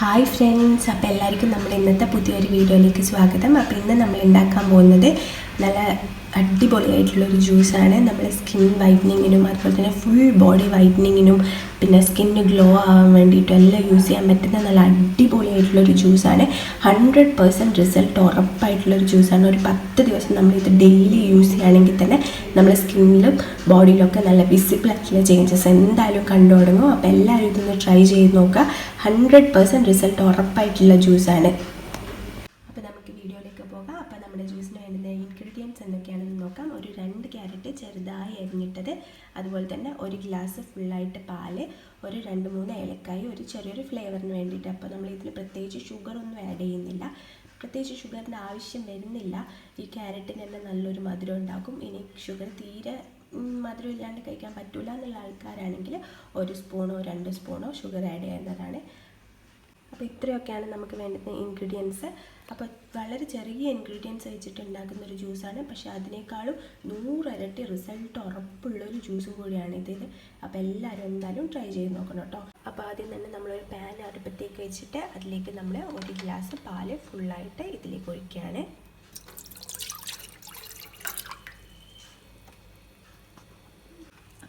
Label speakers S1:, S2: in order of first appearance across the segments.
S1: Hi friends അപ്പോൾ എല്ലാവർക്കും നമ്മുടെ ഇന്നത്തെ പുതിയൊരു വീഡിയോയിലേക്ക് സ്വാഗതം. അപ്പോൾ ഇന്ന് നമ്മൾ ഉണ്ടാക്കാൻ പോകുന്നത് നല്ല അടിപൊളിയായിട്ടുള്ള ഒരു ജ്യൂസാണ്. നമ്മുടെ സ്കിൻ വൈറ്റനിങ്ങിനും അതുപോലെ തന്നെ ഫുൾ ബോഡി വൈറ്റനിങ്ങിനും പിന്നെ സ്കിന്ന് ഗ്ലോ ആവാൻ വേണ്ടിയിട്ടും എല്ലാം യൂസ് ചെയ്യാൻ പറ്റുന്ന നല്ല അടിപൊളിയായിട്ടുള്ള ഒരു ജ്യൂസാണ്. ഹൺഡ്രഡ് പെർസെന്റ് റിസൾട്ട് ഉറപ്പായിട്ടുള്ള ഒരു ജ്യൂസാണ്. ഒരു പത്ത് ദിവസം നമ്മളിത് ഡെയിലി യൂസ് ചെയ്യുകയാണെങ്കിൽ തന്നെ നമ്മുടെ സ്കിന്നിലും ബോഡിയിലൊക്കെ നല്ല വിസിബിൾ ആയിട്ടുള്ള ചേഞ്ചസ് എന്തായാലും കണ്ടു തുടങ്ങും. അപ്പോൾ എല്ലാവരും ഇതൊന്ന് ട്രൈ ചെയ്ത് നോക്കുക. ഹൺഡ്രഡ് പെർസെന്റ് റിസൾട്ട് ഉറപ്പായിട്ടുള്ള ജ്യൂസാണ് അപ്പോൾ നമുക്ക് വീഡിയോയിലേക്ക് പോകാം അപ്പോൾ നമ്മുടെ ജ്യൂസിന് വേണ്ടുന്ന ഇൻഗ്രീഡിയൻസ് എന്തൊക്കെയാണെന്ന് നോക്കാം ഒരു രണ്ട് ക്യാരറ്റ് അരിഞ്ഞിട്ടത് അതുപോലെ തന്നെ ഒരു ഗ്ലാസ് ഫുള്ളായിട്ട് പാൽ ഒരു രണ്ട് മൂന്ന് ഏലക്കായി ഒരു ചെറിയൊരു ഫ്ലേവറിന് വേണ്ടിയിട്ട്. അപ്പോൾ നമ്മൾ ഇതിൽ പ്രത്യേകിച്ച് ഷുഗർ ഒന്നും ആഡ് ചെയ്യുന്നില്ല. പ്രത്യേകിച്ച് ഷുഗറിന്റെ ആവശ്യം വരുന്നില്ല. ഈ ക്യാരറ്റിന് തന്നെ നല്ലൊരു മധുരം ഉണ്ടാക്കും. ഇനി ഷുഗർ തീരെ മധുരം ഇല്ലാണ്ട് കഴിക്കാൻ പറ്റില്ല എന്നുള്ള ആൾക്കാരാണെങ്കിൽ ഒരു സ്പൂണോ രണ്ട് സ്പൂണോ ഷുഗർ ആഡ് ചെയ്യുന്നതാണ്. അപ്പോൾ ഇത്രയൊക്കെയാണ് നമുക്ക് വേണ്ടുന്ന ഇൻഗ്രീഡിയൻസ് അപ്പോൾ വളരെ ചെറിയ ഇൻഗ്രീഡിയൻസ് വെച്ചിട്ട് ഉണ്ടാക്കുന്ന ഒരു ജ്യൂസാണ് പക്ഷേ അതിനേക്കാളും നൂറരട്ടി റിസൾട്ട് ഉറപ്പുള്ളൊരു ജ്യൂസും കൂടിയാണ് ഇതിൽ അപ്പോൾ എല്ലാവരും എന്തായാലും ട്രൈ ചെയ്ത് നോക്കണം കേട്ടോ. അപ്പോൾ ആദ്യം തന്നെ നമ്മളൊരു പാൻ അടുപ്പത്തേക്ക് വെച്ചിട്ട് അതിലേക്ക് നമ്മൾ ഒരു ഗ്ലാസ് പാൽ ഫുള്ളായിട്ട് ഇതിലേക്ക് ഒഴിക്കുകയാണ്.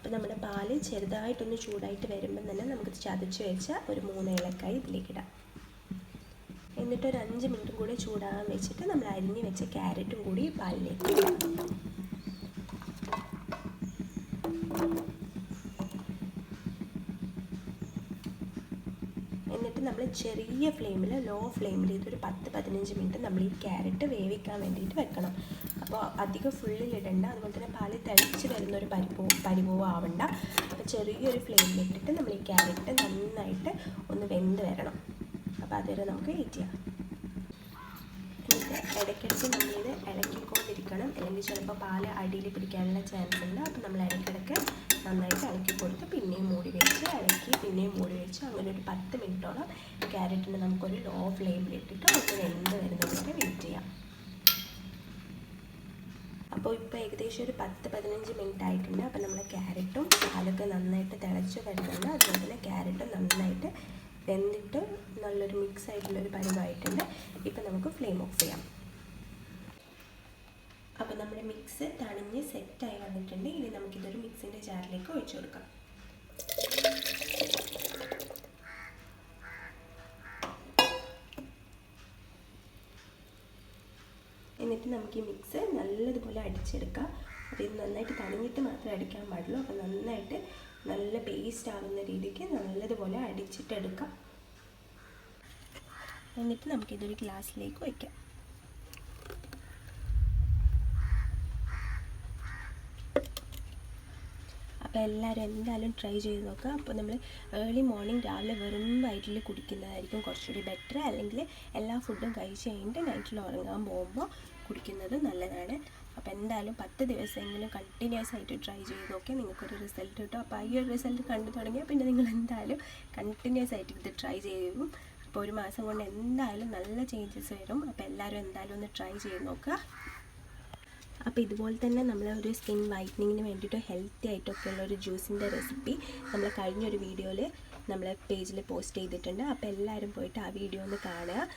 S1: അപ്പോൾ നമ്മുടെ പാൽ ചെറുതായിട്ടൊന്ന് ചൂടായിട്ട് വരുമ്പം തന്നെ നമുക്ക് ചതച്ച് വെച്ച ഒരു മൂന്ന് ഏലക്കായി ഇതിലേക്ക് ഇടാം. എന്നിട്ട് ഒരു അഞ്ച് മിനിറ്റും കൂടി ചൂടാകാൻ വെച്ചിട്ട് നമ്മൾ അരിഞ്ഞ് വെച്ച ക്യാരറ്റും കൂടി പാലിലേക്ക് എന്നിട്ട് നമ്മൾ ചെറിയ ഫ്ലെയിമിൽ ലോ ഫ്ലെയിമിൽ ഇതൊരു പത്ത് പതിനഞ്ച് മിനിറ്റ് നമ്മൾ ഈ ക്യാരറ്റ് വേവിക്കാൻ വേണ്ടിയിട്ട് വെക്കണം. അപ്പോൾ അധികം ഫുള്ളിൽ ഇടണ്ട. അതുപോലെ തന്നെ പാൽ തിളച്ച് വരുന്ന ഒരു പരിപ്പോ പരിഭവം ആവണ്ട. അപ്പോൾ ചെറിയൊരു ഫ്ലെയിമിൽ ഇട്ടിട്ട് നമ്മൾ ഈ ക്യാരറ്റ് നന്നായിട്ട് ഒന്ന് വെന്ത് വരണം. അപ്പോൾ അതുവരെ നമുക്ക് വെയിറ്റ് ചെയ്യാം. ഇടയ്ക്കിടയ്ക്ക് നമ്മളിത് ഇളക്കിക്കൊണ്ടിരിക്കണം. അല്ലെങ്കിൽ ചിലപ്പോൾ പാൽ അടിയിൽ പിടിക്കാനുള്ള ചാൻസ് ഉണ്ട്. അപ്പോൾ നമ്മൾ ഇടയ്ക്കിടയ്ക്ക് നന്നായിട്ട് ഇളക്കി കൊടുത്ത് പിന്നെയും മൂടി വെച്ച് ഇളക്കി പിന്നെയും മൂടി വെച്ച്. അങ്ങനെ ഒരു പത്ത് മിനിറ്റോളം ക്യാരറ്റിന് നമുക്കൊരു ലോ ഫ്ലെയിമിലിട്ടിട്ട് ഒന്ന് വെന്ത് വരുന്നതൊക്കെ വെയിറ്റ് ചെയ്യാം. അപ്പോൾ ഇപ്പോൾ ഏകദേശം ഒരു പത്ത് പതിനഞ്ച് മിനിറ്റ് ആയിട്ടുണ്ട്. അപ്പോൾ നമ്മൾ ക്യാരറ്റും പാലൊക്കെ നന്നായിട്ട് തിളച്ച് വരുന്നുണ്ട്. അതുപോലെ തന്നെ ക്യാരറ്റും നന്നായിട്ട് വെന്തിട്ട് നല്ലൊരു മിക്സ് ആയിട്ടുള്ളൊരു പരുവമായിട്ടുണ്ട് ഇപ്പോൾ നമുക്ക് ഫ്ലെയിം ഓഫ് ചെയ്യാം. അപ്പോൾ നമ്മുടെ മിക്സ് തണിഞ്ഞ് സെറ്റായി വന്നിട്ടുണ്ട്. ഇനി നമുക്കിതൊരു മിക്സിന്റെ ജാറിലേക്ക് ഒഴിച്ചു കൊടുക്കാം. എന്നിട്ട് നമുക്ക് ഈ മിക്സ് നല്ലതുപോലെ അടിച്ചെടുക്കാം. അപ്പോൾ ഇത് നന്നായിട്ട് തണിഞ്ഞിട്ട് മാത്രമേ അടിക്കാൻ പാടുള്ളൂ. അപ്പോൾ നന്നായിട്ട് നല്ല പേസ്റ്റ് ആവുന്ന രീതിക്ക് നല്ലതുപോലെ അടിച്ചിട്ടെടുക്കാം. എന്നിട്ട് നമുക്ക് ഇതൊരു ഗ്ലാസ്സിലേക്ക് വയ്ക്കാം അപ്പോൾ എല്ലാവരും എന്തായാലും ട്രൈ ചെയ്ത് നോക്കുക. അപ്പോൾ നമ്മൾ ഏർലി മോർണിംഗ് രാവിലെ വെറും വയറ്റിൽ കുടിക്കുന്നതായിരിക്കും കുറച്ചുകൂടി ബെറ്റർ അല്ലെങ്കിൽ എല്ലാ ഫുഡും കഴിച്ച് കഴിഞ്ഞിട്ട് നൈറ്റിൽ ഉറങ്ങാൻ പോകുമ്പോൾ കുടിക്കുന്നത് നല്ലതാണ്. അപ്പോൾ എന്തായാലും പത്ത് ദിവസമെങ്കിലും കണ്ടിന്യൂസ് ആയിട്ട് ട്രൈ ചെയ്ത് നോക്കിയാൽ നിങ്ങൾക്കൊരു റിസൾട്ട് കിട്ടും. അപ്പോൾ ഈ ഒരു റിസൾട്ട് കണ്ടു തുടങ്ങിയാൽ പിന്നെ നിങ്ങൾ എന്തായാലും കണ്ടിന്യൂസ് ആയിട്ട് ഇത് ട്രൈ ചെയ്യും. അപ്പോൾ ഒരു മാസം കൊണ്ട് എന്തായാലും നല്ല ചേഞ്ചസ് വരും. അപ്പോൾ എല്ലാവരും എന്തായാലും ഒന്ന് ട്രൈ ചെയ്ത് നോക്കുക. അപ്പോൾ ഇതുപോലെ തന്നെ നമ്മൾ ഒരു സ്കിൻ വൈറ്റനിങ്ങിന് വേണ്ടിയിട്ട് ഹെൽത്തി ആയിട്ടൊക്കെ ഉള്ള ഒരു ജ്യൂസിന്റെ റെസിപ്പി നമ്മൾ കഴിഞ്ഞൊരു വീഡിയോയിൽ നമ്മളെ പേജിൽ പോസ്റ്റ് ചെയ്തിട്ടുണ്ട്. അപ്പോൾ എല്ലാവരും പോയിട്ട് ആ വീഡിയോ ഒന്ന് കാണുക.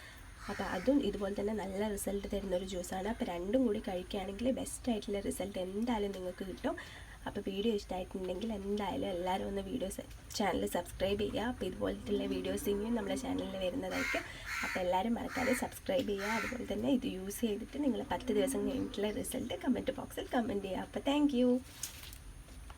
S1: അപ്പോൾ അതും ഇതുപോലെ തന്നെ നല്ല റിസൾട്ട് തരുന്ന ഒരു ജ്യൂസാണ് അപ്പോൾ രണ്ടും കൂടി കഴിക്കുകയാണെങ്കിൽ ബെസ്റ്റ് ആയിട്ടുള്ള റിസൾട്ട് എന്തായാലും നിങ്ങൾക്ക് കിട്ടും. അപ്പോൾ വീഡിയോ ഇഷ്ടമായിട്ടുണ്ടെങ്കിൽ എന്തായാലും എല്ലാവരും ഒന്ന് വീഡിയോസ് ചാനൽ സബ്സ്ക്രൈബ് ചെയ്യുക. അപ്പോൾ ഇതുപോലത്തെ വീഡിയോസ് ഇനിയും നമ്മുടെ ചാനലിൽ വരുന്നതായിരിക്കും. അപ്പോൾ എല്ലാവരും മറക്കാതെ സബ്സ്ക്രൈബ് ചെയ്യുക. അതുപോലെ തന്നെ ഇത് യൂസ് ചെയ്തിട്ട് നിങ്ങൾ പത്ത് ദിവസം കഴിഞ്ഞിട്ടുള്ള റിസൾട്ട് കമന്റ് ബോക്സിൽ കമന്റ് ചെയ്യുക. അപ്പോൾ താങ്ക്